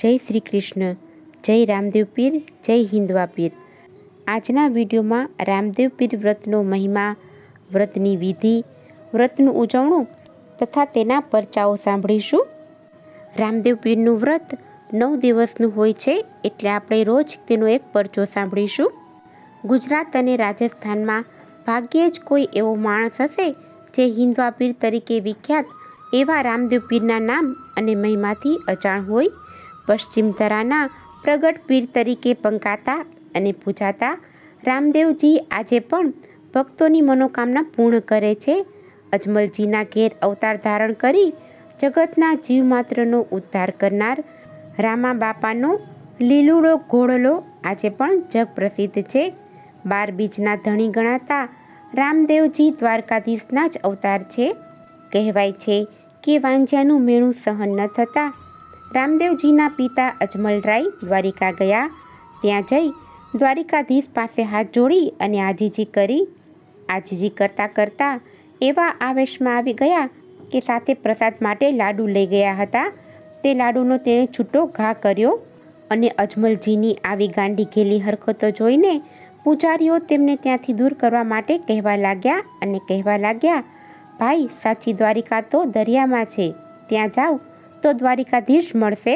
જય શ્રી કૃષ્ણ, જય રામદેવ પીર, જય હિન્દવા પીર. આજના વિડીયોમાં રામદેવ પીર વ્રતનો મહિમા, વ્રતની વિધિ, વ્રતનું ઉજવણું તથા તેના પરચાઓ સાંભળીશું. રામદેવ પીરનું વ્રત નવ દિવસનું હોય છે એટલે આપણે રોજ તેનો એક પરચો સાંભળીશું. ગુજરાત અને રાજસ્થાનમાં ભાગ્યે જ કોઈ એવો માણસ હશે જે હિન્દવા પીર તરીકે વિખ્યાત એવા રામદેવ પીરના નામ અને મહિમાથી અજાણ હોય. પશ્ચિમ ધરાના પ્રગટ પીર તરીકે પંકાતા અને પૂજાતા, રામદેવજી આજે પણ ભક્તોની મનોકામના પૂર્ણ કરે છે. અજમલજીના ઘેર અવતાર ધારણ કરી જગતના જીવ માત્રનો ઉદ્ધાર કરનાર રામા બાપાનો લીલુડો ઘોડલો આજે પણ જગ પ્રસિદ્ધ છે. બાર બીજના ધણી ગણાતા રામદેવજી દ્વારકાધીશના જ અવતાર છે. કહેવાય છે કે વાંજ્યાનું મેણું સહન ન થતાં રામદેવજીના પિતા અજમલરાય દ્વારિકા ગયા. ત્યાં જઈ દ્વારિકાધીશ પાસે હાથ જોડી અને આજીજી કરી. આજીજી કરતાં કરતાં એવા આવેશમાં આવી ગયા કે સાથે પ્રસાદ માટે લાડુ લઈ ગયા હતા. તે લાડુનો તેણે છૂટો ઘા કર્યો અને અજમલજીની આવી ગાંડી ઘેલી હરકતો જોઈને પૂજારીઓ તેમને ત્યાંથી દૂર કરવા માટે કહેવા લાગ્યા અને કહેવા લાગ્યા, ભાઈ, સાચી દ્વારિકા તો દરિયામાં છે. ત્યાં જાઓ. તો દ્વારિકાધીશ મળશે.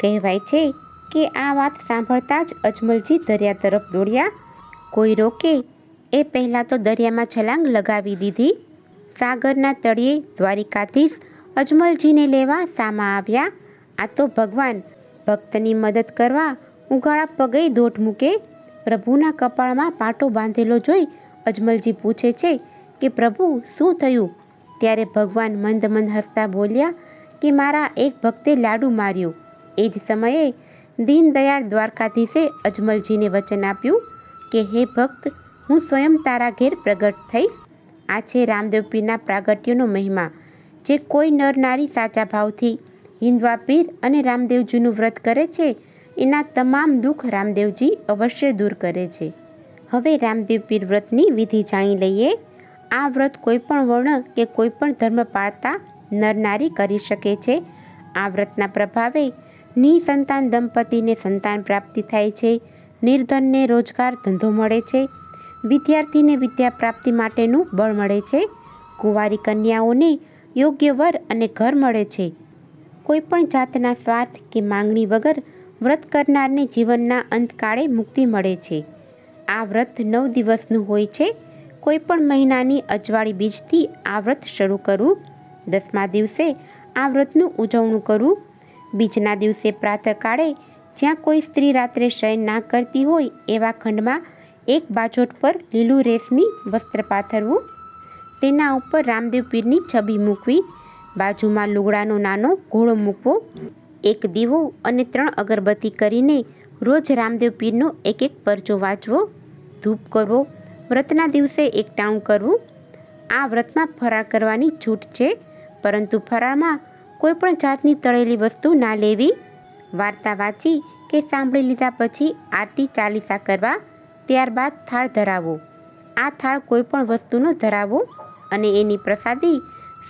કહેવાય છે કે આ વાત સાંભળતા જ અજમલજી દરિયા તરફ દોડ્યા. કોઈ રોકે એ પહેલાં તો દરિયામાં છલાંગ લગાવી દીધી. સાગરના તળિયે દ્વારિકાધીશ અજમલજીને લેવા સામા આવ્યા. આ તો ભગવાન ભક્તની મદદ કરવા ઉગાળા પગે દોટ મૂકે. પ્રભુના કપાળમાં પાટો બાંધેલો જોઈ અજમલજી પૂછે છે કે પ્રભુ શું થયું? ત્યારે ભગવાન મંદ મંદ હસતા બોલ્યા કે મારા એક ભક્તે લાડુ માર્યું. એ જ સમયે દીનદયાળ દ્વારકાધીશે અજમલજીને વચન આપ્યું કે, હે ભક્ત, હું સ્વયં તારા ઘેર પ્રગટ થઈશ. આ છે રામદેવ પીરના પ્રાગટ્યનો મહિમા. જે કોઈ નર નારી સાચા ભાવથી હિન્દવા પીર અને રામદેવજીનું વ્રત કરે છે, એના તમામ દુઃખ રામદેવજી અવશ્ય દૂર કરે છે. હવે રામદેવ પીર વ્રતની વિધિ જાણી લઈએ. આ વ્રત કોઈ પણ વર્ણ કે કોઈ પણ ધર્મ પાળતા નર નારી કરી શકે છે. આ વ્રતના પ્રભાવે નિસંતાન દંપતીને સંતાન પ્રાપ્તિ થાય છે. નિર્ધનને રોજગાર ધંધો મળે છે. વિદ્યાર્થીને વિદ્યા પ્રાપ્તિ માટેનું બળ મળે છે. કુંવારી કન્યાઓને યોગ્ય વર અને ઘર મળે છે. કોઈ પણ જાતના સ્વાર્થ કે માંગણી વગર વ્રત કરનારને જીવનના અંતકાળે મુક્તિ મળે છે. આ વ્રત નવ દિવસનું હોય છે. કોઈ પણ મહિનાની અજવાળી બીજથી આ વ્રત શરૂ કરવું દસમા દિવસે આ વ્રતનું ઉજવણું કરવું બીજના દિવસે પ્રાતઃકાળે જ્યાં કોઈ સ્ત્રી રાત્રે શયન ના કરતી હોય એવા ખંડમાં એક બાજોટ પર લીલું રેશમી વસ્ત્ર પાથરવું. તેના ઉપર રામદેવ પીરની છબી મૂકવી. બાજુમાં લુગડાનો નાનો ઘોડો મૂકવો. એક દીવો અને ત્રણ અગરબત્તી કરીને રોજ રામદેવ પીરનો એક એક પરચો વાંચવો. ધૂપ કરવો. વ્રતના દિવસે એકટાણું કરવું. આ વ્રતમાં ફરાર કરવાની છૂટ છે. પરંતુ ફરાળમાં કોઈ પણ જાતની તળેલી વસ્તુ ના લેવી? વાર્તા વાંચી કે સાંભળી લીધા પછી આરતી ચાલીસા કરવા? ત્યારબાદ થાળ ધરાવો. આ થાળ કોઈ પણ વસ્તુનો ધરાવો અને એની પ્રસાદી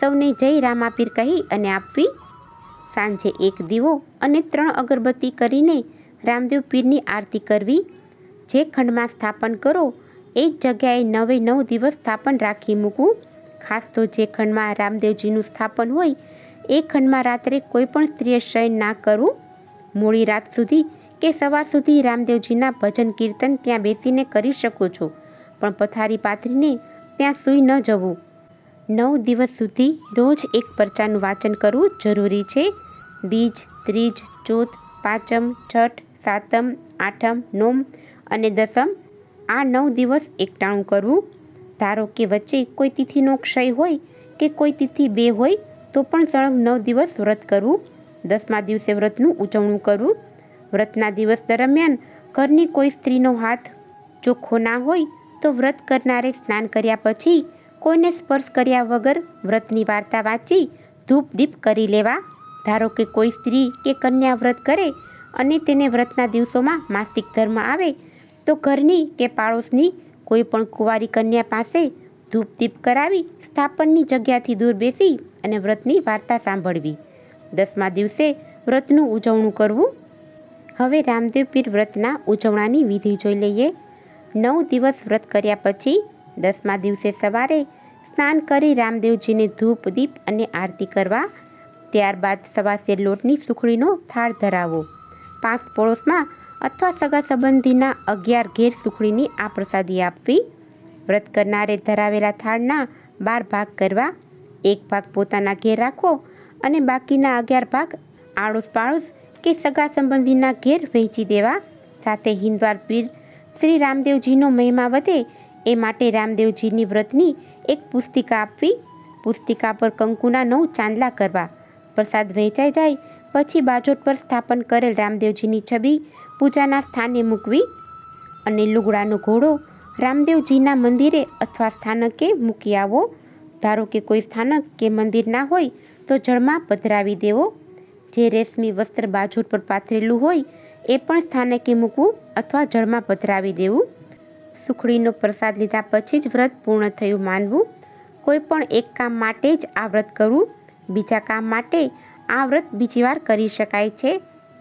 સૌને જય રામાપીર કહી અને આપવી. સાંજે એક દીવો અને ત્રણ અગરબત્તી કરીને રામદેવ પીરની આરતી કરવી. જે ખંડમાં સ્થાપન કરો એ જ જગ્યાએ નવે નવ દિવસ સ્થાપન રાખી મૂકવું. ખાસ તો જે ખંડમાં રામદેવજીનું સ્થાપન હોય, એ ખંડમાં રાત્રે કોઈ પણ સ્ત્રીએ શયન ના કરવું, મોડી રાત સુધી કે સવાર સુધી રામદેવજીના ભજન કીર્તન ત્યાં બેસીને કરી શકો છો. પણ પથારી પાથરીને ત્યાં સૂઈ ન જવું. નવ દિવસ સુધી રોજ એક પરચાનું વાંચન કરવું જરૂરી છે. બીજ, ત્રીજ, ચોથ, પાંચમ, છઠ, સાતમ, આઠમ, નોમ અને દસમ આ નવ દિવસ એકટાણું કરવું ધારો કે વચ્ચે કોઈ તિથિનો ક્ષય હોય કે કોઈ તિથિ બે હોય, તો પણ સળંગ નવ દિવસ વ્રત કરવું. દસમા દિવસે વ્રતનું ઉજવણું કરવું. વ્રતના દિવસ દરમિયાન ઘરની કોઈ સ્ત્રીનો હાથ ચોખ્ખો ના હોય, તો વ્રત કરનારે સ્નાન કર્યા પછી કોઈને સ્પર્શ કર્યા વગર વ્રતની વાર્તા વાંચી ધૂપ દીપ કરી લેવા. ધારો કે કોઈ સ્ત્રી કે કન્યા વ્રત કરે અને તેને વ્રતના દિવસોમાં માસિક ધર્મ આવે, તો ઘરની કે પાડોશની કોઈ પણ કુંવારી કન્યા પાસે ધૂપ દીપ કરાવી સ્થાપનની જગ્યાથી દૂર બેસી અને વ્રતની વાર્તા સાંભળવી. દસમા દિવસે વ્રતનું ઉજવણું કરવું. હવે રામદેવ પીર વ્રતના ઉજવણાની વિધિ જોઈ લઈએ. નવ દિવસ વ્રત કર્યા પછી દસમા દિવસે સવારે સ્નાન કરી રામદેવજીને ધૂપ, દીપ અને આરતી કરવા. ત્યારબાદ સવાસેર લોટની સુખડીનો થાળ ધરાવો. પાંચ પડોશમાં અથવા સગા સંબંધીના અગિયાર ઘેર સુખડીની આ પ્રસાદી આપવી. વ્રત કરનારે ધરાવેલા થાળના બાર ભાગ કરવા, એક ભાગ પોતાના ઘેર રાખવો અને બાકીના અગિયાર ભાગ આડોશ પાડોશ કે સગા સંબંધીના ઘેર વહેંચી દેવા. સાથે હિન્દવાર પીર શ્રી રામદેવજીનો મહિમા વધે એ માટે રામદેવજીની વ્રતની એક પુસ્તિકા આપવી. પુસ્તિકા પર કંકુના નવ ચાંદલા કરવા. પ્રસાદ વહેંચાઈ જાય, પછી બાજોટ પર સ્થાપન કરેલ રામદેવજીની છબી પૂજાના સ્થાને મૂકવી અને લુગડાનો ઘોડો રામદેવજીના મંદિરે અથવા સ્થાનકે મૂકી આવો. ધારો કે કોઈ સ્થાનક કે મંદિર ના હોય તો જળમાં પધરાવી દેવો. જે રેશમી વસ્ત્ર બાજુ પર પાથરેલું હોય એ પણ સ્થાનકે મૂકવું અથવા જળમાં પધરાવી દેવું. સુખડીનો પ્રસાદ લીધા પછી જ વ્રત પૂર્ણ થયું માનવું. કોઈ પણ એક કામ માટે જ આ વ્રત કરવું. બીજા કામ માટે આ વ્રત બીજી વાર કરી શકાય છે.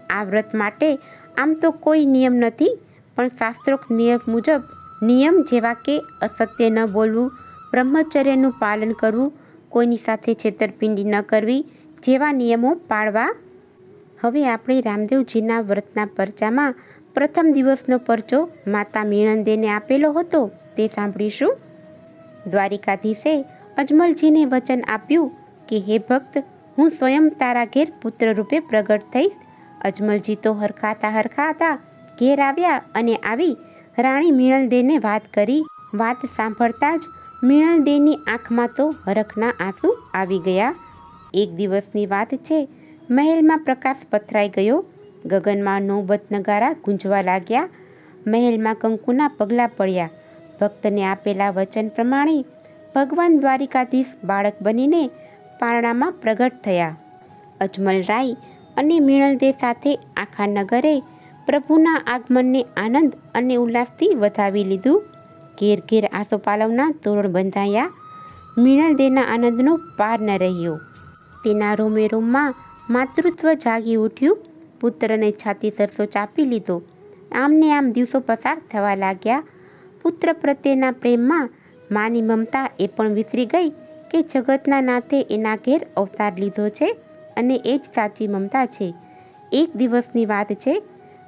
આ વ્રત માટે આમ તો કોઈ નિયમ નથી, પણ શાસ્ત્રોક્ત નિયમ મુજબ નિયમ જેવા કે અસત્ય ન બોલવું, બ્રહ્મચર્યનું પાલન કરવું, કોઈની સાથે છેતરપિંડી ન કરવી જેવા નિયમો પાળવા. હવે આપણે રામદેવજીના વ્રતના પરચામાં પ્રથમ દિવસનો પરચો માતા મીણંદેને આપેલો હતો, તે સાંભળીશું. દ્વારિકાધીશે અજમલજીને વચન આપ્યું કે, હે ભક્ત, હું સ્વયં તારા ઘેર પુત્ર રૂપે પ્રગટ થઈશ અજમલજી તો હરખાતા હરખાતા ઘેર આવ્યા અને આવી રાણી મીણલદેને વાત કરી. વાત સાંભળતા જ મીણલદેની આંખમાં તો હરખના આંસુ આવી ગયા. એક દિવસની વાત છે. મહેલમાં પ્રકાશ પથરાઈ ગયો. ગગનમાં નોબત નગારા ગુંજવા લાગ્યા. મહેલમાં કંકુના પગલાં પડ્યા. ભક્તને આપેલા વચન પ્રમાણે ભગવાન દ્વારિકાધીશ બાળક બનીને પારણામાં પ્રગટ થયા. અજમલ રાય અને મિણલદેવ સાથે આખા નગરે પ્રભુના આગમનને આનંદ અને ઉલ્લાસથી વધાવી લીધું. ઘેર ઘેર આસોપાલવના તોરણ બંધાયા. મીણલદેના આનંદનો પાર ન રહ્યો. તેના રોમે રોમમાં માતૃત્વ જાગી ઉઠ્યું. પુત્રને છાતી સરસો ચાપી લીધો. આમને આમ દિવસો પસાર થવા લાગ્યા. પુત્ર પ્રત્યેના પ્રેમમાં માની મમતા એ પણ વિસરી ગઈ કે જગતના નાથે એના ઘેર અવતાર લીધો છે. અને એ જ સાચી મમતા છે. એક દિવસની વાત છે,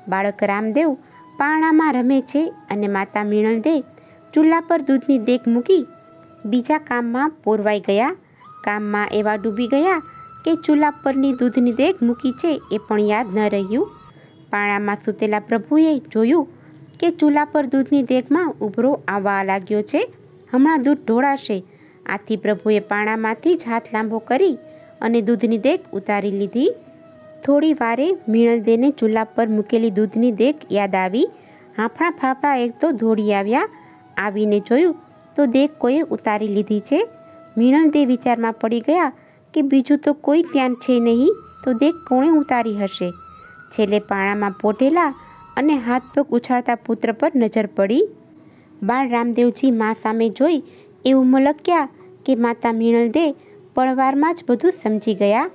બાળક રામદેવ પાણામાં રમે છે અને માતા મીણલદે ચૂલા પર દૂધની દેખ મૂકી બીજા કામમાં પોરવાઈ ગયા. કામમાં એવા ડૂબી ગયા કે ચૂલા પરની દૂધની દેખ મૂકી છે એ પણ યાદ ન રહ્યું. પાણામાં સૂતેલા પ્રભુએ જોયું કે ચૂલા પર દૂધની દેખમાં ઉભરો આવવા લાગ્યો છે. હમણાં દૂધ ઢોળાશે. આથી પ્રભુએ પાણામાંથી જ હાથ લાંબો કરી અને દૂધની દેગ ઉતારી લીધી. થોડી વારે મીણલદેને ચૂલા પર મૂકેલી દૂધની દેગ યાદ આવી. હાંફળા ફાફડા એક તો દોડી આવ્યા. આવીને જોયું તો દેગ કોઈએ ઉતારી લીધી છે. મીણલદે વિચારમાં પડી ગયા કે બીજું તો કોઈ ત્યાં છે નહીં તો દેખ કોણે ઉતારી હશે? છેલ્લે પાણામાં પોટેલા અને હાથ પગ ઉછાળતા પુત્ર પર નજર પડી. બાળ રામદેવજી મા સામે જોઈ એવું મલક્યા કે, માતા મીણલદે પળવારમાં જ બધું સમજી ગયા.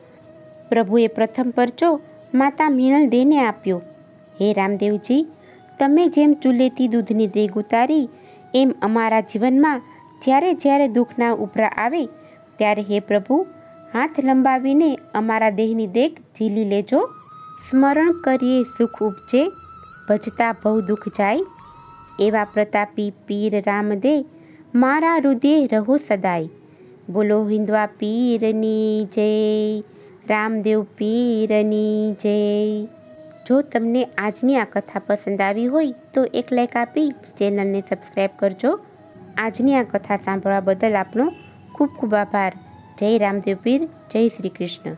પ્રભુએ પ્રથમ પરચો માતા મીણલદેને આપ્યો. હે રામદેવજી, તમે જેમ ચૂલેથી દૂધની દેગ ઉતારી, એમ અમારા જીવનમાં જ્યારે જ્યારે દુઃખના ઉભરા આવે, ત્યારે હે પ્રભુ, હાથ લંબાવીને અમારા દેહની દેગ ઝીલી લેજો. સ્મરણ કરીએ સુખ ઉપજે, ભજતા બહુ દુઃખ જાય. એવા પ્રતાપી પીર રામદે, મારા હૃદય રહો સદાય. બોલો હિન્દવા પીરની જય, રામદેવ પીરની જય. જો તમને આજની આ કથા પસંદ આવી હોય તો એક લાઈક આપી ચેનલને સબસ્ક્રાઈબ કરજો. આજની આ કથા સાંભળવા બદલ આપનો ખૂબ ખૂબ આભાર. જય રામદેવ પીર, જય શ્રી કૃષ્ણ.